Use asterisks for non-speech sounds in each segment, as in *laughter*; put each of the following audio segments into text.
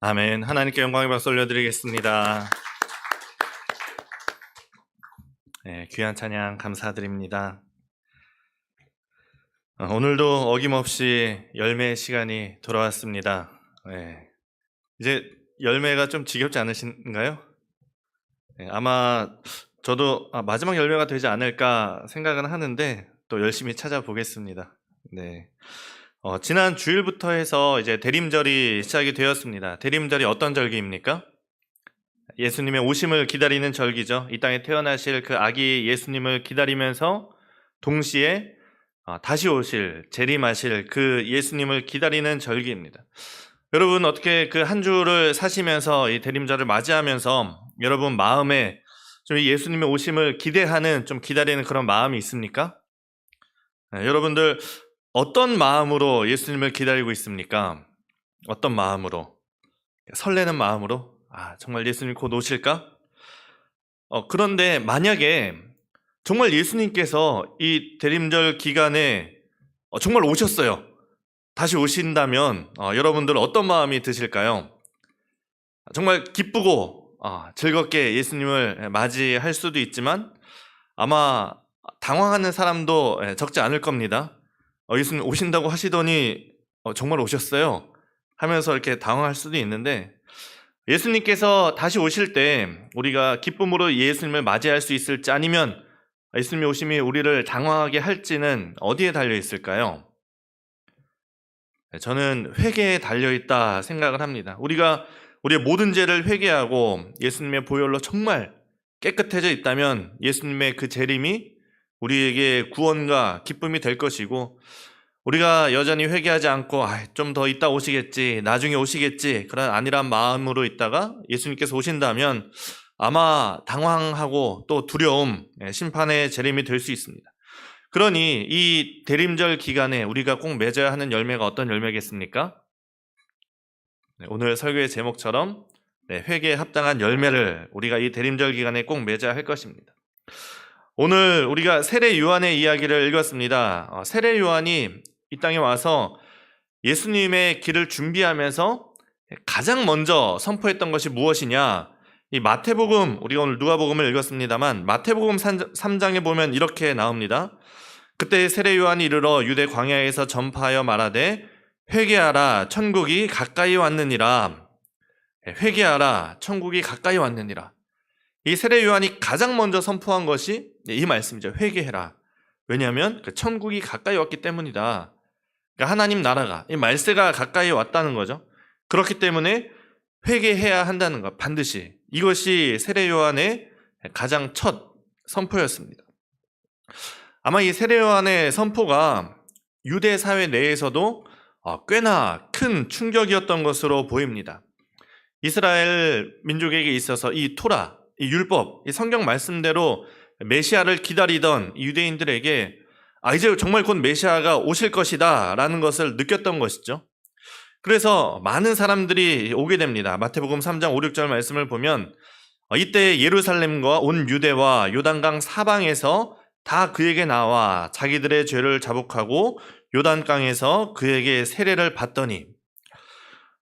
아멘. 하나님께 영광의 박수 올려드리겠습니다. 네, 귀한 찬양 감사드립니다. 어, 오늘도 어김없이 열매 시간이 돌아왔습니다. 네, 이제 열매가 좀 지겹지 않으신가요? 네, 아마 저도 아, 마지막 열매가 되지 않을까 생각은 하는데 또 열심히 찾아보겠습니다. 네. 어, 지난 주일부터 해서 이제 대림절이 시작이 되었습니다. 대림절이 어떤 절기입니까? 예수님의 오심을 기다리는 절기죠. 이 땅에 태어나실 그 아기 예수님을 기다리면서 동시에 어, 다시 오실 재림하실 그 예수님을 기다리는 절기입니다. 여러분 어떻게 그 한 주를 사시면서 이 대림절을 맞이하면서 여러분 마음에 좀이 예수님의 오심을 기대하는 좀 기다리는 그런 마음이 있습니까? 네, 여러분들 어떤 마음으로 예수님을 기다리고 있습니까? 어떤 마음으로? 설레는 마음으로? 아, 정말 예수님 곧 오실까? 어, 그런데 만약에 정말 예수님께서 이 대림절 기간에 어, 정말 오셨어요. 다시 오신다면 어, 여러분들 어떤 마음이 드실까요? 정말 기쁘고 아, 즐겁게 예수님을 맞이할 수도 있지만 아마 당황하는 사람도 예, 적지 않을 겁니다. 어, 예수님 오신다고 하시더니 어, 정말 오셨어요. 하면서 이렇게 당황할 수도 있는데 예수님께서 다시 오실 때 우리가 기쁨으로 예수님을 맞이할 수 있을지 아니면 예수님의 오심이 우리를 당황하게 할지는 어디에 달려 있을까요? 네, 저는 회개에 달려 있다 생각을 합니다. 우리가 우리의 모든 죄를 회개하고 예수님의 보혈로 정말 깨끗해져 있다면 예수님의 그 재림이 우리에게 구원과 기쁨이 될 것이고 우리가 여전히 회개하지 않고 좀더 있다 오시겠지 나중에 오시겠지 그런 안일한 마음으로 있다가 예수님께서 오신다면 아마 당황하고 또 두려움 예, 심판의 재림이 될 수 있습니다. 그러니 이 대림절 기간에 우리가 꼭 맺어야 하는 열매가 어떤 열매겠습니까? 네, 오늘 설교의 제목처럼 네, 회개에 합당한 열매를 우리가 이 대림절 기간에 꼭 맺어야 할 것입니다. 오늘 우리가 세례 요한의 이야기를 읽었습니다. 어, 세례 요한이 이 땅에 와서 예수님의 길을 준비하면서 가장 먼저 선포했던 것이 무엇이냐? 이 마태복음 우리가 오늘 누가복음을 읽었습니다만 마태복음 3장에 보면 이렇게 나옵니다. 그때 세례 요한이 이르러 유대 광야에서 전파하여 말하되 회개하라 천국이 가까이 왔느니라. 회개하라 천국이 가까이 왔느니라. 이 세례 요한이 가장 먼저 선포한 것이 이 말씀이죠. 회개해라. 왜냐하면 그 천국이 가까이 왔기 때문이다. 그러니까 하나님 나라가 이 말세가 가까이 왔다는 거죠. 그렇기 때문에 회개해야 한다는 것 반드시 이것이 세례 요한의 가장 첫 선포였습니다. 아마 이 세례 요한의 선포가 유대 사회 내에서도 어, 꽤나 큰 충격이었던 것으로 보입니다. 이스라엘 민족에게 있어서 이 토라, 이 율법, 이 성경 말씀대로 메시아를 기다리던 유대인들에게 아 이제 정말 곧 메시아가 오실 것이다 라는 것을 느꼈던 것이죠. 그래서 많은 사람들이 오게 됩니다. 마태복음 3장 5, 6절 말씀을 보면 어, 이때 예루살렘과 온 유대와 요단강 사방에서 다 그에게 나와 자기들의 죄를 자복하고 요단강에서 그에게 세례를 받더니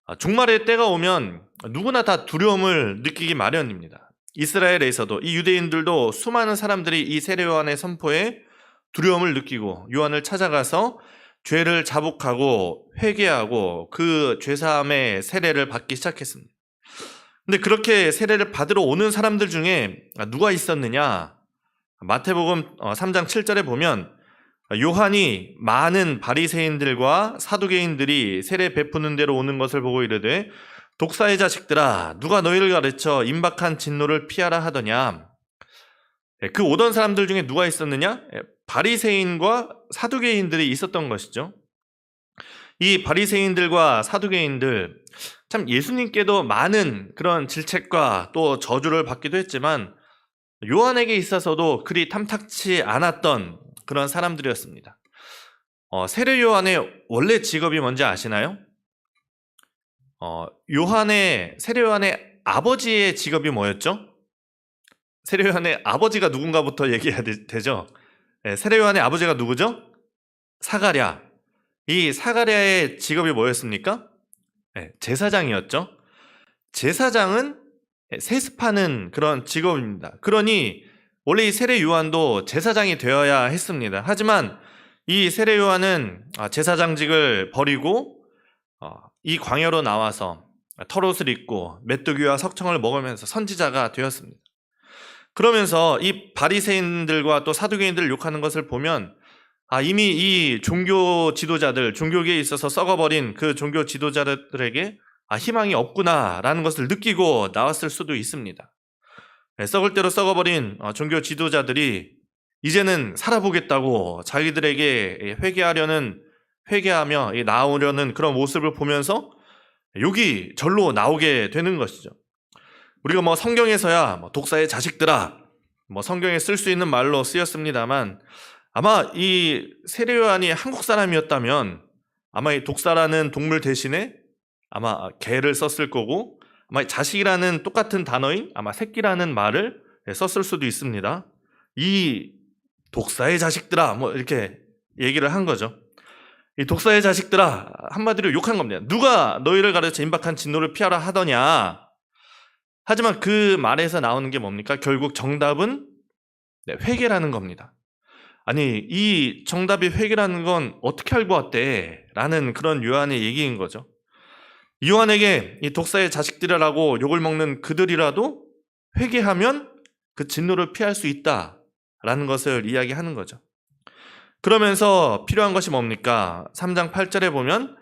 아, 종말의 때가 오면 누구나 다 두려움을 느끼기 마련입니다. 이스라엘에서도 이 유대인들도 수많은 사람들이 이 세례 요한의 선포에 두려움을 느끼고 요한을 찾아가서 죄를 자복하고 회개하고 그 죄사함의 세례를 받기 시작했습니다. 근데 그렇게 세례를 받으러 오는 사람들 중에 누가 있었느냐? 마태복음 3장 어, 7절에 보면 요한이 많은 바리새인들과 사두개인들이 세례 베푸는 대로 오는 것을 보고 이르되 독사의 자식들아 누가 너희를 가르쳐 임박한 진노를 피하라 하더냐 예, 그 오던 사람들 중에 누가 있었느냐 예, 바리새인과 사두개인들이 있었던 것이죠 이 바리새인들과 사두개인들 참 예수님께도 많은 그런 질책과 또 저주를 받기도 했지만 요한에게 있어서도 그리 탐탁치 않았던 그런 사람들이었습니다. 어, 세례 요한의 원래 직업이 뭔지 아시나요? 어, 요한의 세례 요한의 아버지의 직업이 뭐였죠? 세례 요한의 아버지가 누군가부터 *laughs* 얘기해야 되, 죠 네, 세례 요한의 아버지가 누구죠? 사가랴. 이 사가랴의 직업이 뭐였습니까? 네, 제사장이었죠. 제사장은 세습하는 그런 직업입니다. 그러니 원래 이 세례 요한도 제사장이 되어야 했습니다. 하지만 이 세례 요한은 아, 제사장직을 버리고 어, 이 광야로 나와서 털옷을 입고 메뚜기와 석청을 먹으면서 선지자가 되었습니다. 그러면서 이 바리새인들과 또 사두개인들을 욕하는 것을 보면 아 이미 이 종교 지도자들 종교계에 있어서 썩어버린 그 종교 지도자들에게 아 희망이 없구나라는 것을 느끼고 나왔을 수도 있습니다. 네, 썩을 대로 썩어버린 어, 종교 지도자들이 이제는 살아보겠다고 자기들에게 회개하려는 회개하며 나오려는 그런 모습을 보면서 욕이 절로 나오게 되는 것이죠. 우리가 뭐 성경에서야 뭐 독사의 자식들아 뭐 성경에 쓸 수 있는 말로 쓰였습니다만 아마 이 세례요한이 한국 사람이었다면 아마 이 독사라는 동물 대신에 아마 개를 썼을 거고 아마 자식이라는 똑같은 단어인 아마 새끼라는 말을 썼을 수도 있습니다. 이 독사의 자식들아 뭐 이렇게 얘기를 한 거죠. 이 독사의 자식들아 한마디로 욕한 겁니다. 누가 너희를 가르쳐 임박한 진노를 피하라 하더냐. 하지만 그 말에서 나오는 게 뭡니까? 결국 정답은 네, 회개라는 겁니다. 아니 이 정답이 회개라는 건 어떻게 알고 왔대? 라는 그런 요한의 얘기인 거죠. 요한에게 이 독사의 자식들이라고 욕을 먹는 그들이라도 회개하면 그 진노를 피할 수 있다라는 것을 이야기하는 거죠. 그러면서 필요한 것이 뭡니까? 3장 8절에 보면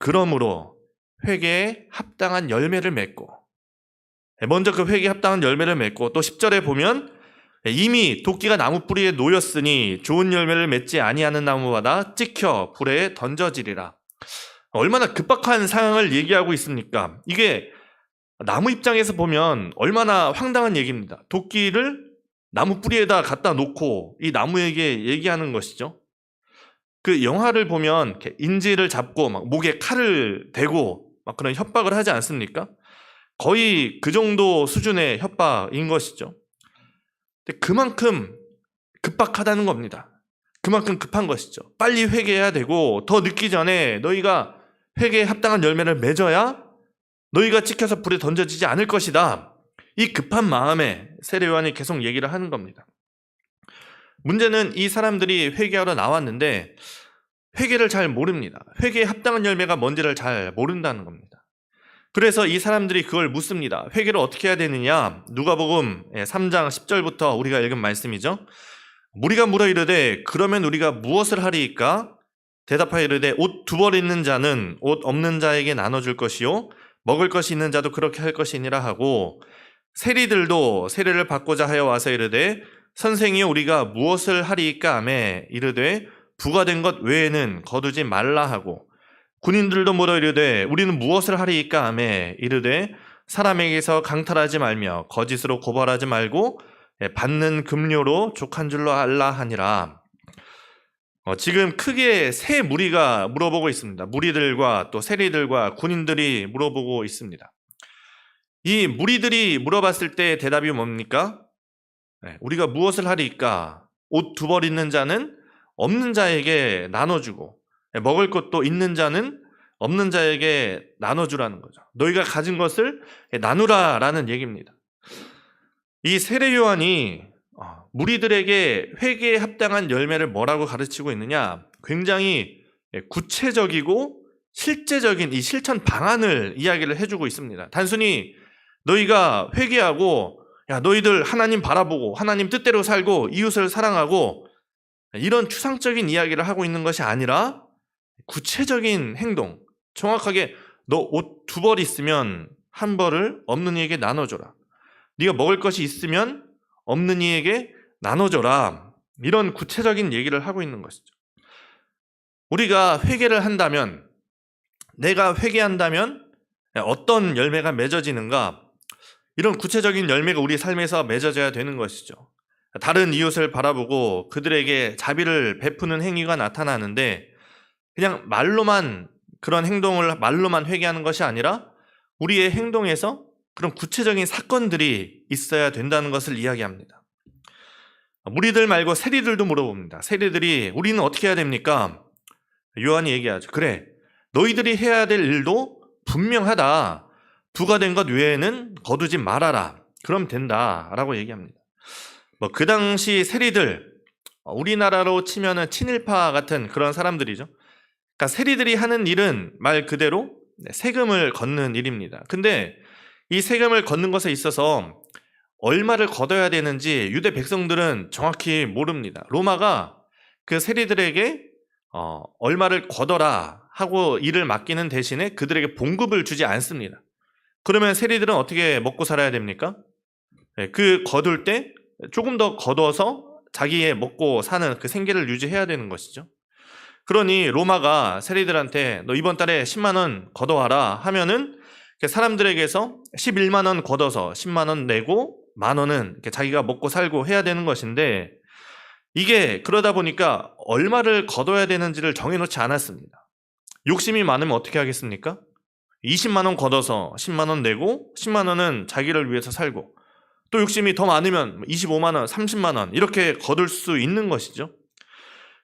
그러므로 회개에 합당한 열매를 맺고 먼저 그 회개에 합당한 열매를 맺고 또 10절에 보면 이미 도끼가 나무 뿌리에 놓였으니 좋은 열매를 맺지 아니하는 나무마다 찍혀 불에 던져지리라. 얼마나 급박한 상황을 얘기하고 있습니까? 이게 나무 입장에서 보면 얼마나 황당한 얘기입니다. 도끼를 나무 뿌리에다 갖다 놓고 이 나무에게 얘기하는 것이죠. 그 영화를 보면 인지를 잡고 막 목에 칼을 대고 막 그런 협박을 하지 않습니까? 거의 그 정도 수준의 협박인 것이죠. 근데 그만큼 급박하다는 겁니다. 그만큼 급한 것이죠. 빨리 회개해야 되고 더 늦기 전에 너희가 회개에 합당한 열매를 맺어야 너희가 찍혀서 불에 던져지지 않을 것이다. 이 급한 마음에 세례 요한이 계속 얘기를 하는 겁니다. 문제는 이 사람들이 회개하러 나왔는데 회개를 잘 모릅니다. 회개에 합당한 열매가 뭔지를 잘 모른다는 겁니다. 그래서 이 사람들이 그걸 묻습니다. 회개를 어떻게 해야 되느냐? 누가복음 3장 10절부터 우리가 읽은 말씀이죠. 우리가 물어 이르되 그러면 우리가 무엇을 하리이까? 대답하여 이르되 옷 두 벌 있는 자는 옷 없는 자에게 나눠 줄 것이요 먹을 것이 있는 자도 그렇게 할 것이니라 하고 세리들도 세례를 받고자 하여 와서 이르되 선생이여 우리가 무엇을 하리이까 하매 이르되 부과된 것 외에는 거두지 말라 하고 군인들도 물어 이르되 우리는 무엇을 하리이까 하매 이르되 사람에게서 강탈하지 말며 거짓으로 고발하지 말고 받는 금료로 족한 줄로 알라 하니라. 어, 지금 크게 세 무리가 물어보고 있습니다. 무리들과 또 세리들과 군인들이 물어보고 있습니다. 이 무리들이 물어봤을 때 대답이 뭡니까? 네, 우리가 무엇을 하리까? 옷 두 벌 있는 자는 없는 자에게 나눠주고 네, 먹을 것도 있는 자는 없는 자에게 나눠주라는 거죠. 너희가 가진 것을 나누라라는 얘기입니다. 이 세례 요한이 어, 무리들에게 회개에 합당한 열매를 뭐라고 가르치고 있느냐? 굉장히 구체적이고 실제적인 이 실천 방안을 이야기를 해주고 있습니다. 단순히 너희가 회개하고 야, 너희들 하나님 바라보고 하나님 뜻대로 살고 이웃을 사랑하고 이런 추상적인 이야기를 하고 있는 것이 아니라 구체적인 행동. 정확하게 너 옷 두 벌 있으면 한 벌을 없는 이에게 나눠줘라. 네가 먹을 것이 있으면 없는 이에게 나눠줘라. 이런 구체적인 얘기를 하고 있는 것이죠. 우리가 회개를 한다면, 내가 회개한다면 어떤 열매가 맺어지는가? 이런 구체적인 열매가 우리 삶에서 맺어져야 되는 것이죠. 다른 이웃을 바라보고 그들에게 자비를 베푸는 행위가 나타나는데 그냥 말로만 그런 행동을 말로만 회개하는 것이 아니라 우리의 행동에서 그런 구체적인 사건들이 있어야 된다는 것을 이야기합니다. 무리들 말고 세리들도 물어봅니다. 세리들이 우리는 어떻게 해야 됩니까? 요한이 얘기하죠. 그래, 너희들이 해야 될 일도 분명하다. 부과된 것 외에는 거두지 말아라. 그럼 된다라고 얘기합니다. 뭐 그 당시 세리들 어, 우리나라로 치면은 친일파 같은 그런 사람들이죠. 그러니까 세리들이 하는 일은 말 그대로 네, 세금을 걷는 일입니다. 근데 이 세금을 걷는 것에 있어서 얼마를 걷어야 되는지 유대 백성들은 정확히 모릅니다. 로마가 그 세리들에게 어, 얼마를 걷어라 하고 일을 맡기는 대신에 그들에게 봉급을 주지 않습니다. 그러면 세리들은 어떻게 먹고 살아야 됩니까? 네, 그 거둘 때 조금 더 걷어서 자기의 먹고 사는 그 생계를 유지해야 되는 것이죠. 그러니 로마가 세리들한테 너 이번 달에 10만 원 걷어와라 하면은 사람들에게서 11만 원 걷어서 10만 원 내고 만 원은 자기가 먹고 살고 해야 되는 것인데 이게 그러다 보니까 얼마를 걷어야 되는지를 정해놓지 않았습니다. 욕심이 많으면 어떻게 하겠습니까? 20만 원 걷어서 10만 원 내고 10만 원은 자기를 위해서 살고 또 욕심이 더 많으면 25만 원, 30만 원 이렇게 거둘 수 있는 것이죠.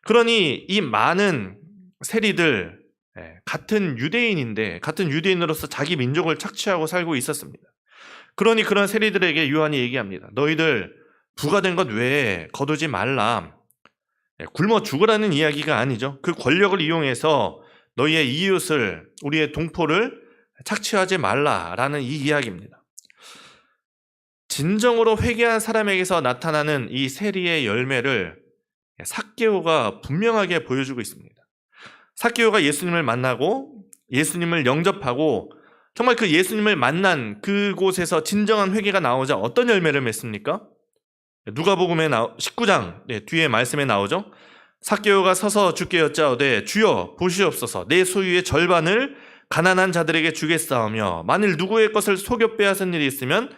그러니 이 많은 세리들 예, 같은 유대인인데 같은 유대인으로서 자기 민족을 착취하고 살고 있었습니다. 그러니 그런 세리들에게 요한이 얘기합니다. 너희들 부과된 것 외에 거두지 말라. 예, 굶어 죽으라는 이야기가 아니죠. 그 권력을 이용해서 너희의 이웃을 우리의 동포를 착취하지 말라라는 이 이야기입니다. 진정으로 회개한 사람에게서 나타나는 이 세리의 열매를 삭개오가 분명하게 보여주고 있습니다. 삭개오가 예수님을 만나고 예수님을 영접하고 정말 그 예수님을 만난 그곳에서 진정한 회개가 나오자 어떤 열매를 맺습니까? 누가복음에 나 19장 네, 뒤에 말씀에 나오죠. 삭개오가 서서 주께 여짜오되 주여 보시옵소서 내 소유의 절반을 가난한 자들에게 주겠사오며 만일 누구의 것을 속여 빼앗은 일이 있으면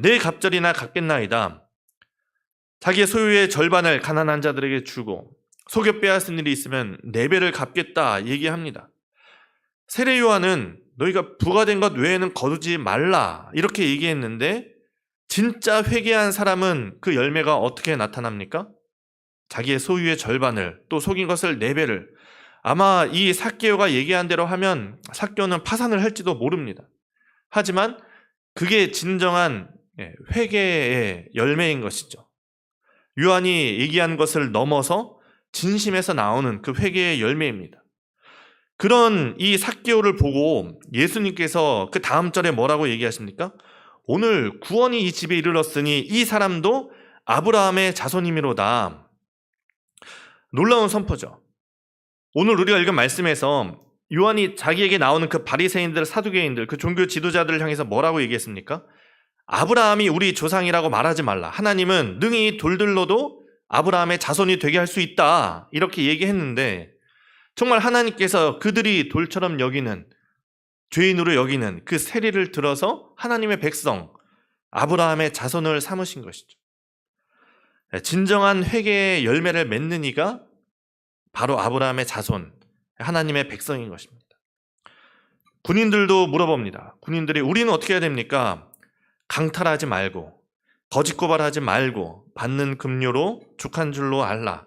내 갑절이나 갚겠나이다. 자기의 소유의 절반을 가난한 자들에게 주고 속여 빼앗은 일이 있으면 네 배를 갚겠다 얘기합니다. 세례 요한은 너희가 부과된 것 외에는 거두지 말라 이렇게 얘기했는데 진짜 회개한 사람은 그 열매가 어떻게 나타납니까? 자기의 소유의 절반을 또 속인 것을 네 배를 아마 이 사개오가 얘기한 대로 하면 사개오는 파산을 할지도 모릅니다. 하지만 그게 진정한 예, 회개의 열매인 것이죠. 요한이 얘기한 것을 넘어서 진심에서 나오는 그 회개의 열매입니다. 그런 이 사개오를 보고 예수님께서 그 다음 절에 뭐라고 얘기하십니까? 오늘 구원이 이 집에 이르렀으니 이 사람도 아브라함의 자손이미로다. 놀라운 선포죠. 오늘 우리가 읽은 말씀에서 요한이 자기에게 나오는 그 바리새인들, 사두개인들, 그 종교 지도자들을 향해서 뭐라고 얘기했습니까? 아브라함이 우리 조상이라고 말하지 말라. 하나님은 능히 돌들로도 아브라함의 자손이 되게 할 수 있다. 이렇게 얘기했는데 정말 하나님께서 그들이 돌처럼 여기는 죄인으로 여기는 그 세리를 들어서 하나님의 백성 아브라함의 자손을 삼으신 것이죠. 진정한 회개의 열매를 맺는 이가 바로 아브라함의 자손, 하나님의 백성인 것입니다. 군인들도 물어봅니다. 군인들이 우리는 어떻게 해야 됩니까? 강탈하지 말고 거짓 고발하지 말고 받는 급료로 죽한 줄로 알라.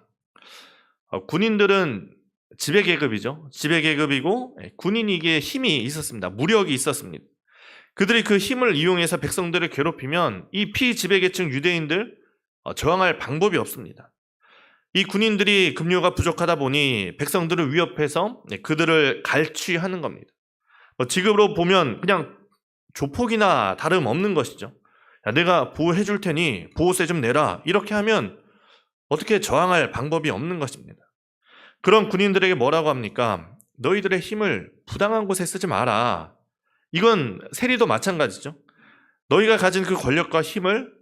어, 군인들은 지배 계급이죠. 지배 계급이고 예, 군인이기에 힘이 있었습니다. 무력이 있었습니다. 그들이 그 힘을 이용해서 백성들을 괴롭히면 이 피지배계층 유대인들 어, 저항할 방법이 없습니다. 이 군인들이 급료가 부족하다 보니 백성들을 위협해서 네, 그들을 갈취하는 겁니다. 뭐 지금으로 보면 그냥 조폭이나 다름 없는 것이죠. 야, 내가 보호해 줄 테니 보호세 좀 내라. 이렇게 하면 어떻게 저항할 방법이 없는 것입니다. 그런 군인들에게 뭐라고 합니까? 너희들의 힘을 부당한 곳에 쓰지 마라. 이건 세리도 마찬가지죠. 너희가 가진 그 권력과 힘을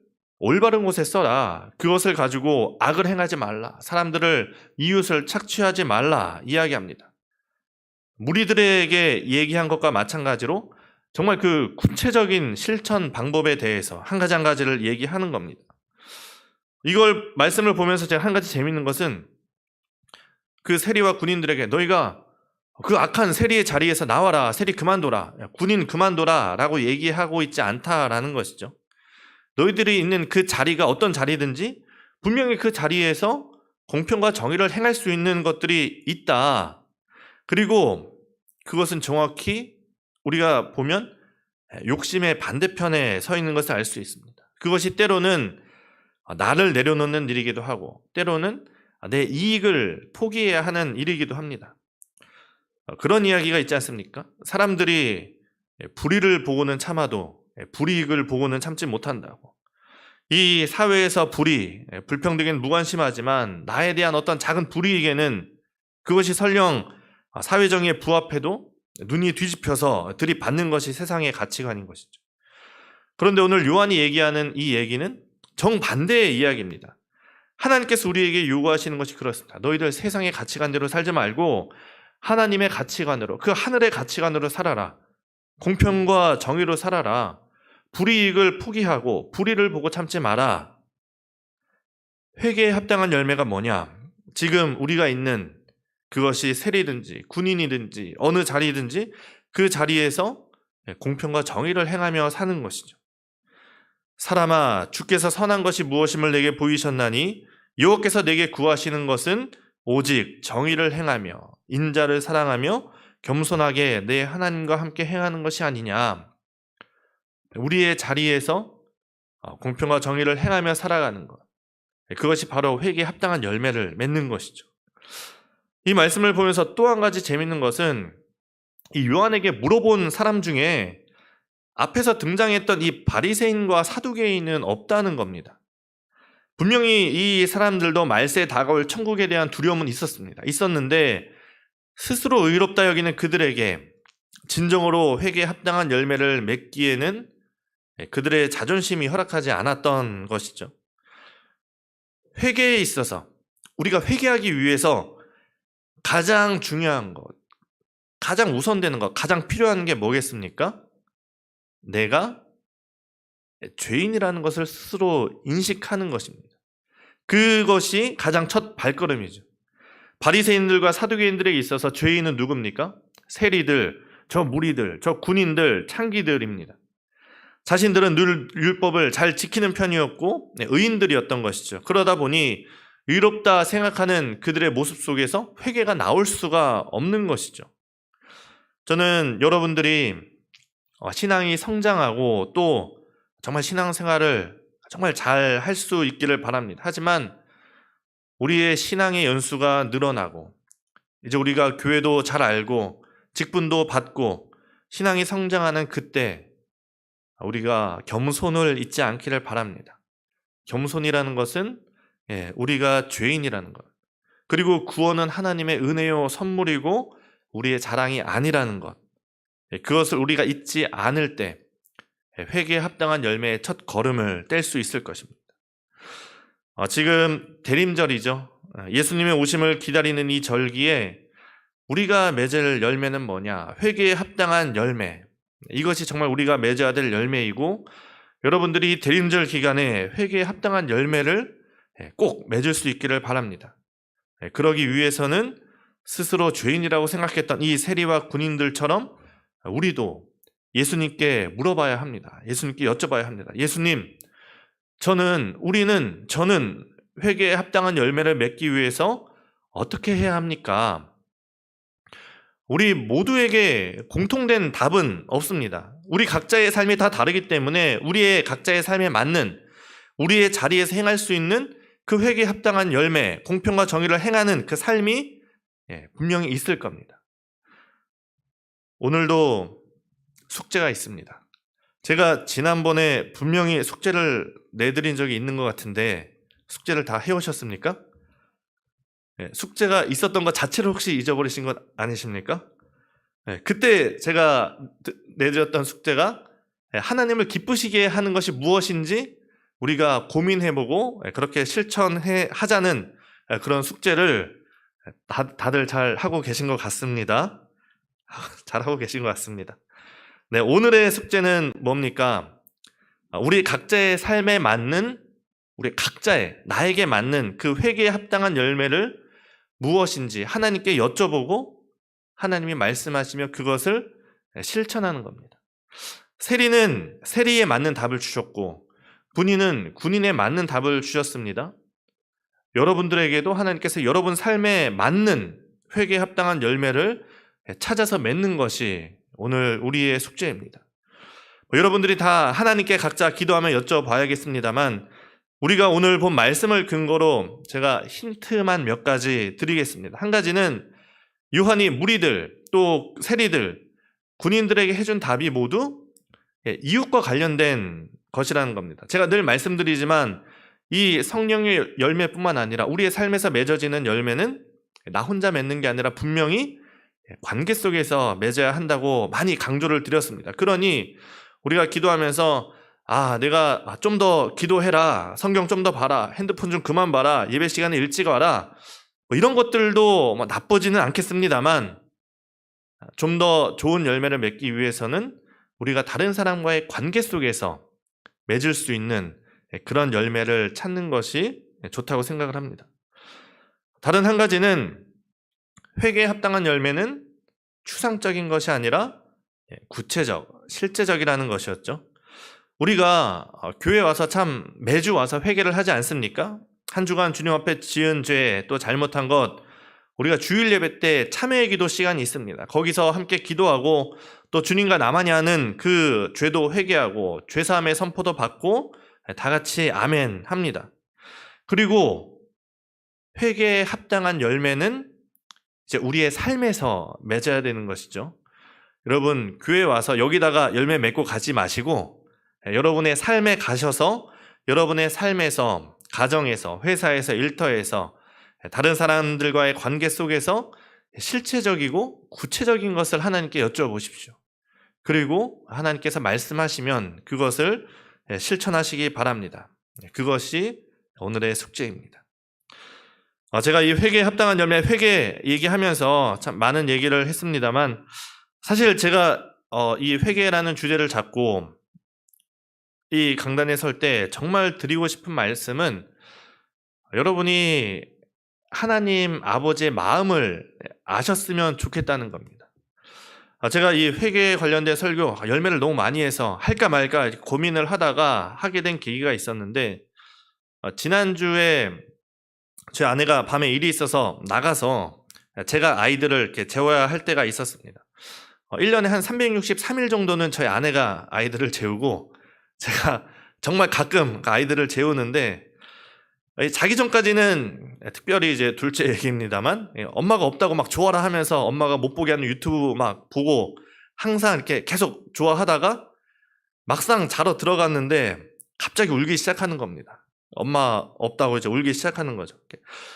올바른 곳에 써라. 그것을 가지고 악을 행하지 말라. 사람들을 이웃을 착취하지 말라. 이야기합니다. 무리들에게 얘기한 것과 마찬가지로 정말 그 구체적인 실천 방법에 대해서 한 가지 한 가지를 얘기하는 겁니다. 이걸 말씀을 보면서 제가 한 가지 재밌는 것은 그 세리와 군인들에게 너희가 그 악한 세리의 자리에서 나와라. 세리 그만둬라. 군인 그만둬라. 라고 얘기하고 있지 않다라는 것이죠. 너희들이 있는 그 자리가 어떤 자리든지 분명히 그 자리에서 공평과 정의를 행할 수 있는 것들이 있다. 그리고 그것은 정확히 우리가 보면 욕심의 반대편에 서 있는 것을 알 수 있습니다. 그것이 때로는 나를 내려놓는 일이기도 하고 때로는 내 이익을 포기해야 하는 일이기도 합니다. 그런 이야기가 있지 않습니까? 사람들이 불의를 보고는 참아도 불이익을 보고는 참지 못한다고. 이 사회에서 불의, 불평등엔 무관심하지만 나에 대한 어떤 작은 불이익에는 그것이 설령 사회 정의에 부합해도 눈이 뒤집혀서 들이받는 것이 세상의 가치관인 것이죠. 그런데 오늘 요한이 얘기하는 이 얘기는 정반대의 이야기입니다. 하나님께서 우리에게 요구하시는 것이 그렇습니다. 너희들 세상의 가치관대로 살지 말고 하나님의 가치관으로, 그 하늘의 가치관으로 살아라. 공평과 정의로 살아라. 불이익을 포기하고 불의를 보고 참지 마라. 회개에 합당한 열매가 뭐냐? 지금 우리가 있는 그것이 세리든지 군인이든지 어느 자리든지 그 자리에서 공평과 정의를 행하며 사는 것이죠. 사람아 주께서 선한 것이 무엇임을 내게 보이셨나니 여호와께서 내게 구하시는 것은 오직 정의를 행하며 인자를 사랑하며 겸손하게 내 하나님과 함께 행하는 것이 아니냐. 우리의 자리에서 어, 공평과 정의를 행하며 살아가는 것. 그것이 바로 회개에 합당한 열매를 맺는 것이죠. 이 말씀을 보면서 또 한 가지 재밌는 것은 이 요한에게 물어본 사람 중에 앞에서 등장했던 이 바리새인과 사두개인은 없다는 겁니다. 분명히 이 사람들도 말세에 다가올 천국에 대한 두려움은 있었습니다. 있었는데 스스로 의롭다 여기는 그들에게 진정으로 회개에 합당한 열매를 맺기에는 그들의 자존심이 허락하지 않았던 것이죠. 회개에 있어서 우리가 회개하기 위해서 가장 중요한 것, 가장 우선되는 것, 가장 필요한 게 뭐겠습니까? 내가 죄인이라는 것을 스스로 인식하는 것입니다. 그것이 가장 첫 발걸음이죠. 바리새인들과 사두개인들에게 있어서 죄인은 누굽니까? 세리들, 저 무리들, 저 군인들, 창기들입니다. 자신들은 늘 율법을 잘 지키는 편이었고 네, 의인들이었던 것이죠. 그러다 보니 의롭다 생각하는 그들의 모습 속에서 회개가 나올 수가 없는 것이죠. 저는 여러분들이 어, 신앙이 성장하고 또 정말 신앙생활을 정말 잘 할 수 있기를 바랍니다. 하지만 우리의 신앙의 연수가 늘어나고 이제 우리가 교회도 잘 알고 직분도 받고 신앙이 성장하는 그때 우리가 겸손을 잊지 않기를 바랍니다. 겸손이라는 것은 예, 우리가 죄인이라는 것. 그리고 구원은 하나님의 은혜요 선물이고 우리의 자랑이 아니라는 것. 예, 그것을 우리가 잊지 않을 때 예, 회개에 합당한 열매의 첫 걸음을 뗄 수 있을 것입니다. 어, 지금 대림절이죠. 어, 예수님의 오심을 기다리는 이 절기에 우리가 맺을 열매는 뭐냐? 회개에 합당한 열매. 이것이 정말 우리가 맺어야 될 열매이고 여러분들이 대림절 기간에 회개에 합당한 열매를 예, 꼭 맺을 수 있기를 바랍니다. 그러기 위해서는 스스로 죄인이라고 생각했던 이 세리와 군인들처럼 우리도 예수님께 물어봐야 합니다. 예수님께 여쭤봐야 합니다. 예수님, 저는, 우리는, 저는 회개에 합당한 열매를 맺기 위해서 어떻게 해야 합니까? 우리 모두에게 공통된 답은 없습니다. 우리 각자의 삶이 다 다르기 때문에 우리의 각자의 삶에 맞는 우리의 자리에서 행할 수 있는 그 회개에 합당한 열매, 공평과 정의를 행하는 그 삶이 예, 분명히 있을 겁니다. 오늘도 숙제가 있습니다. 제가 지난번에 분명히 숙제를 내드린 적이 있는 것 같은데 숙제를 다 해오셨습니까? 네, 숙제가 있었던 것 자체를 혹시 잊어버리신 것 아니십니까? 네, 그때 제가 내드렸던 숙제가 예, 하나님을 기쁘시게 하는 것이 무엇인지 우리가 고민해보고 예, 그렇게 실천해 하자는 예, 그런 숙제를 다, 다들 잘 하고 계신 것 같습니다. *laughs* 잘 하고 계신 것 같습니다. 네, 오늘의 숙제는 뭡니까? 아, 우리 각자의 삶에 맞는 우리 각자의 나에게 맞는 그 회개에 합당한 열매를 무엇인지 하나님께 여쭤보고 하나님이 말씀하시며 그것을 실천하는 겁니다. 세리는 세리에 맞는 답을 주셨고 군인은 군인에 맞는 답을 주셨습니다. 여러분들에게도 하나님께서 여러분 삶에 맞는 회개에 합당한 열매를 찾아서 맺는 것이 오늘 우리의 숙제입니다. 뭐 여러분들이 다 하나님께 각자 기도하며 여쭤봐야겠습니다만 우리가 오늘 본 말씀을 근거로 제가 힌트만 몇 가지 드리겠습니다. 한 가지는 요한이 무리들 또 세리들 군인들에게 해준 답이 모두 예, 이웃과 관련된 것이라는 겁니다. 제가 늘 말씀드리지만 이 성령의 열매뿐만 아니라 우리의 삶에서 맺어지는 열매는 나 혼자 맺는 게 아니라 분명히 관계 속에서 맺어야 한다고 많이 강조를 드렸습니다. 그러니 우리가 기도하면서 아, 내가 좀 더 기도해라. 성경 좀 더 봐라. 핸드폰 좀 그만 봐라. 예배 시간에 일찍 와라. 뭐 이런 것들도 뭐 나쁘지는 않겠습니다만 좀 더 좋은 열매를 맺기 위해서는 우리가 다른 사람과의 관계 속에서 맺을 수 있는 그런 열매를 찾는 것이 좋다고 생각을 합니다. 다른 한 가지는 회개에 합당한 열매는 추상적인 것이 아니라 구체적, 실제적이라는 것이었죠. 우리가 어, 교회 와서 참 매주 와서 회개를 하지 않습니까? 한 주간 주님 앞에 지은 죄, 또 잘못한 것, 우리가 주일 예배 때 참회의 기도 시간이 있습니다. 거기서 함께 기도하고 또 주님과 나만이 하는 그 죄도 회개하고 죄 사함의 선포도 받고 다 같이 아멘 합니다. 그리고 회개에 합당한 열매는 이제 우리의 삶에서 맺어야 되는 것이죠. 여러분, 교회 와서 여기다가 열매 맺고 가지 마시고 여러분의 삶에 가셔서 여러분의 삶에서 가정에서 회사에서 일터에서 다른 사람들과의 관계 속에서 실체적이고 구체적인 것을 하나님께 여쭤보십시오. 그리고 하나님께서 말씀하시면 그것을 실천하시기 바랍니다. 그것이 오늘의 숙제입니다. 어, 제가 이 회개에 합당한 열매 회개 얘기하면서 참 많은 얘기를 했습니다만 사실 제가 어, 이 회개라는 주제를 잡고 이 강단에 설 때 정말 드리고 싶은 말씀은 여러분이 하나님 아버지의 마음을 아셨으면 좋겠다는 겁니다. 아, 제가 이 회계에 관련된 설교 열매를 너무 많이 해서 할까 말까 고민을 하다가 하게 된 계기가 있었는데 어, 지난주에 제 아내가 밤에 일이 있어서 나가서 제가 아이들을 이렇게 재워야 할 때가 있었습니다. 1년에 어, 한 363일 정도는 저희 아내가 아이들을 재우고 제가 정말 가끔 그 아이들을 재우는데 자기 전까지는 특별히 이제 둘째 얘기입니다만 예, 엄마가 없다고 막 좋아라 하면서 엄마가 못 보게 하는 유튜브 막 보고 항상 이렇게 계속 좋아하다가 막상 자러 들어갔는데 갑자기 울기 시작하는 겁니다. 엄마 없다고 이제 울기 시작하는 거죠.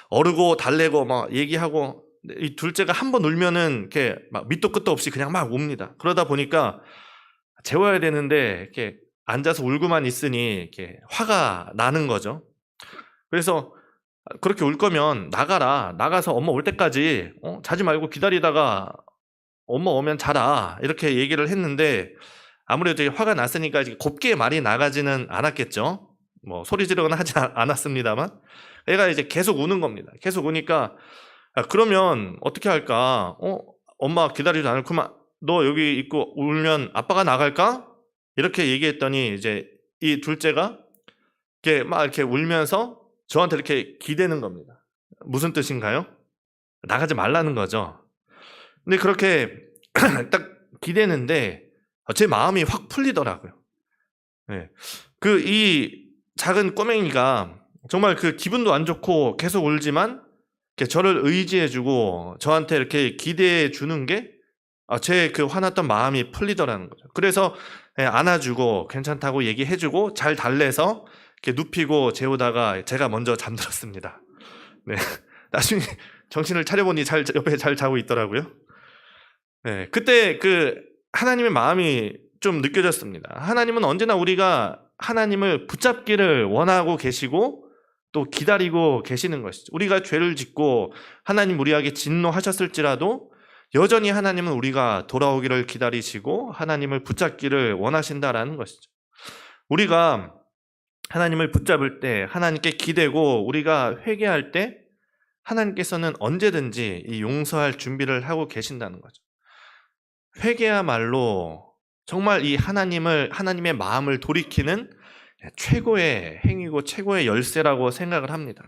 어르고 달래고 막 얘기하고 이 둘째가 한 번 울면은 이렇게 막 밑도 끝도 없이 그냥 막 웁니다. 그러다 보니까 재워야 되는데 이렇게 앉아서 울고만 있으니 이렇게 화가 나는 거죠. 그래서 그렇게 울 거면 나가라. 나가서 엄마 올 때까지 어? 자지 말고 기다리다가 엄마 오면 자라. 이렇게 얘기를 했는데 아무래도 화가 났으니까 곱게 말이 나가지는 않았겠죠. 뭐 소리 지르거나 하지 않았습니다만 애가 이제 계속 우는 겁니다. 계속 우니까 아, 그러면 어떻게 할까? 어? 엄마 기다리지 않을 그만 너 여기 있고 울면 아빠가 나갈까? 이렇게 얘기했더니 이제 이 둘째가 이렇게 막 이렇게 울면서 저한테 이렇게 기대는 겁니다. 무슨 뜻인가요? 나가지 말라는 거죠. 근데 그렇게 *clears throat* 딱 기대는데 제 마음이 확 풀리더라고요. 네. 그 이 작은 꼬맹이가 정말 그 기분도 안 좋고 계속 울지만 저를 의지해주고 저한테 이렇게 기대해 주는 게 제 그 화났던 마음이 풀리더라는 거죠. 그래서 예, 안아주고 괜찮다고 얘기해주고 잘 달래서 이렇게 눕히고 재우다가 제가 먼저 잠들었습니다. 네. *laughs* 나중에 정신을 차려보니 잘 옆에 잘 자고 있더라고요. 네. 그때 그 하나님의 마음이 좀 느껴졌습니다. 하나님은 언제나 우리가 하나님을 붙잡기를 원하고 계시고 또 기다리고 계시는 것이죠. 우리가 죄를 짓고 하나님 우리에게 진노하셨을지라도 여전히 하나님은 우리가 돌아오기를 기다리시고 하나님을 붙잡기를 원하신다라는 것이죠. 우리가 하나님을 붙잡을 때 하나님께 기대고 우리가 회개할 때 하나님께서는 언제든지 이 용서할 준비를 하고 계신다는 거죠. 회개야말로 정말 이 하나님을 하나님의 마음을 돌이키는 최고의 행위고 최고의 열쇠라고 생각을 합니다.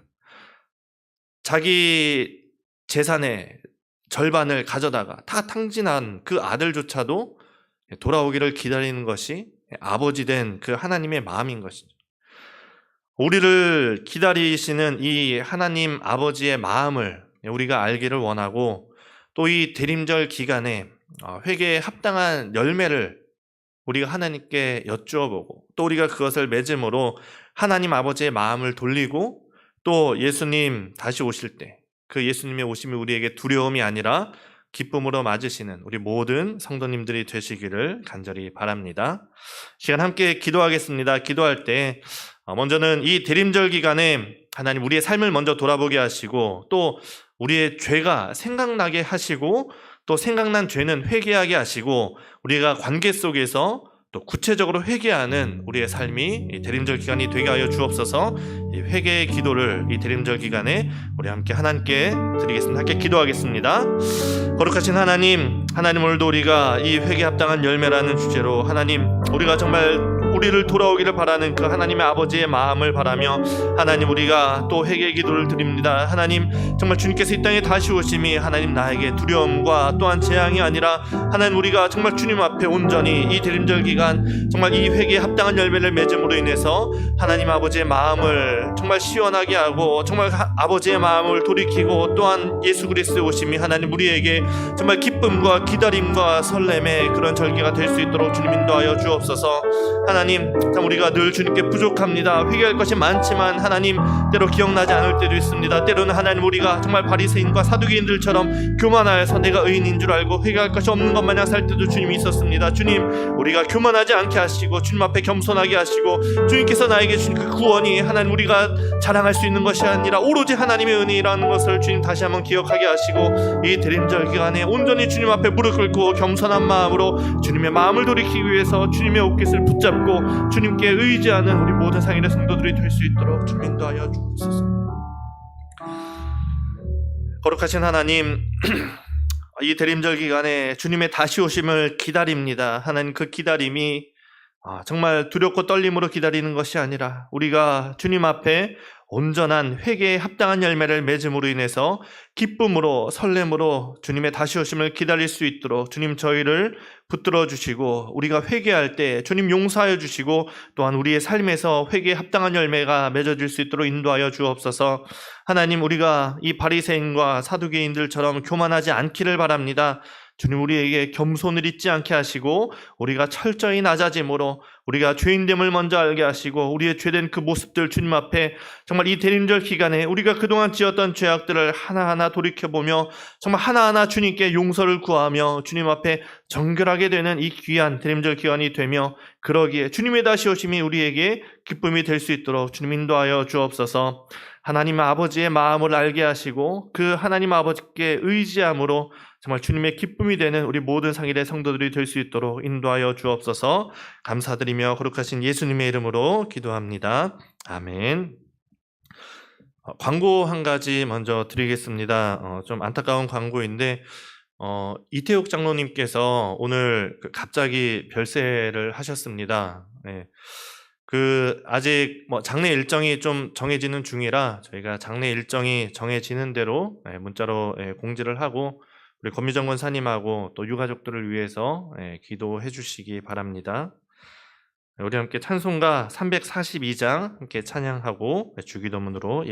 자기 재산의 절반을 가져다가 다 탕진한 그 아들조차도 돌아오기를 기다리는 것이 아버지 된 그 하나님의 마음인 것이죠. 우리를 기다리시는 이 하나님 아버지의 마음을 우리가 알기를 원하고 또 이 대림절 기간에 어, 회개에 합당한 열매를 우리가 하나님께 여쭈어 보고 또 우리가 그것을 맺음으로 하나님 아버지의 마음을 돌리고 또 예수님 다시 오실 때 그 예수님의 오심이 우리에게 두려움이 아니라 기쁨으로 맞으시는 우리 모든 성도님들이 되시기를 간절히 바랍니다. 시간 함께 기도하겠습니다. 기도할 때 어, 먼저는 이 대림절 기간에 하나님 우리의 삶을 먼저 돌아보게 하시고 또 우리의 죄가 생각나게 하시고 또 생각난 죄는 회개하게 하시고 우리가 관계 속에서 또 구체적으로 회개하는 우리의 삶이 이 대림절 기간이 되게 하여 주옵소서. 이 회개의 기도를 이 대림절 기간에 우리 함께 하나님께 드리겠습니다. 함께 기도하겠습니다. 거룩하신 하나님, 하나님 오늘도 우리가 이 회개 합당한 열매라는 주제로 하나님 우리가 정말 우리를 돌아오기를 바라는 그 하나님의 아버지의 마음을 바라며 하나님 우리가 또 회개 기도를 드립니다. 하나님 정말 주님께서 이 땅에 다시 오심이 하나님 나에게 두려움과 또한 재앙이 아니라 하나님 우리가 정말 주님 앞에 온전히 이 대림절 기간 정말 이 회개에 합당한 열매를 맺음으로 인해서 하나님 아버지의 마음을 정말 시원하게 하고 정말 하- 아버지의 마음을 돌이키고 또한 예수 그리스도의 오심이 하나님 우리에게 정말 기쁨과 기다림과 설렘의 그런 절기가 될 수 있도록 주님 인도하여 주옵소서. 하나님, 참 우리가 늘 주님께 부족합니다. 회개할 것이 많지만 하나님 때로 기억나지 않을 때도 있습니다. 때로는 하나님 우리가 정말 바리새인과 사두개인들처럼 교만하여서 내가 의인인 줄 알고 회개할 것이 없는 것 마냥 살 때도 주님이 있었습니다. 주님, 우리가 교만하지 않게 하시고 주님 앞에 겸손하게 하시고 주님께서 나에게 주신 그 구원이 하나님 우리가 자랑할 수 있는 것이 아니라 오로지 하나님의 은혜라는 것을 주님 다시 한번 기억하게 하시고 이 대림절 기간에 온전히 주님 앞에 무릎 꿇고 겸손한 마음으로 주님의 마음을 돌이키기 위해서 주님의 옷깃을 붙잡고 주님께 의지하는 우리 모든 상인의 성도들이 될 수 있도록 주님 인도하여 주옵소서. 거룩하신 하나님, *clears throat* 이 대림절 기간에 주님의 다시 오심을 기다립니다. 하나님 그 기다림이 아, 정말 두렵고 떨림으로 기다리는 것이 아니라 우리가 주님 앞에 온전한 회개에 합당한 열매를 맺음으로 인해서 기쁨으로 설렘으로 주님의 다시 오심을 기다릴 수 있도록 주님 저희를 붙들어 주시고 우리가 회개할 때 주님 용서하여 주시고 또한 우리의 삶에서 회개에 합당한 열매가 맺어질 수 있도록 인도하여 주옵소서. 하나님 우리가 이 바리새인과 사두개인들처럼 교만하지 않기를 바랍니다. 주님 우리에게 겸손을 잊지 않게 하시고 우리가 철저히 낮아짐으로 우리가 죄인됨을 먼저 알게 하시고 우리의 죄된 그 모습들 주님 앞에 정말 이 대림절 기간에 우리가 그동안 지었던 죄악들을 하나하나 돌이켜보며 정말 하나하나 주님께 용서를 구하며 주님 앞에 정결하게 되는 이 귀한 대림절 기간이 되며 그러기에 주님의 다시 오심이 우리에게 기쁨이 될 수 있도록 주님 인도하여 주옵소서. 하나님 아버지의 마음을 알게 하시고 그 하나님 아버지께 의지함으로 정말 주님의 기쁨이 되는 우리 모든 상일의 성도들이 될 수 있도록 인도하여 주옵소서 감사드리며 거룩하신 예수님의 이름으로 기도합니다. 아멘. 어, 광고 한 가지 먼저 드리겠습니다. 어, 좀 안타까운 광고인데 어, 이태욱 장로님께서 오늘 그 갑자기 별세를 하셨습니다. 네. 그 아직 뭐 장례 일정이 좀 정해지는 중이라 저희가 장례 일정이 정해지는 대로 예, 문자로 예, 공지를 하고 우리 권미정 권 사님하고 또 유가족들을 위해서 예, 기도해 주시기 바랍니다. 우리 함께 찬송가 342장 함께 찬양하고 주기도문으로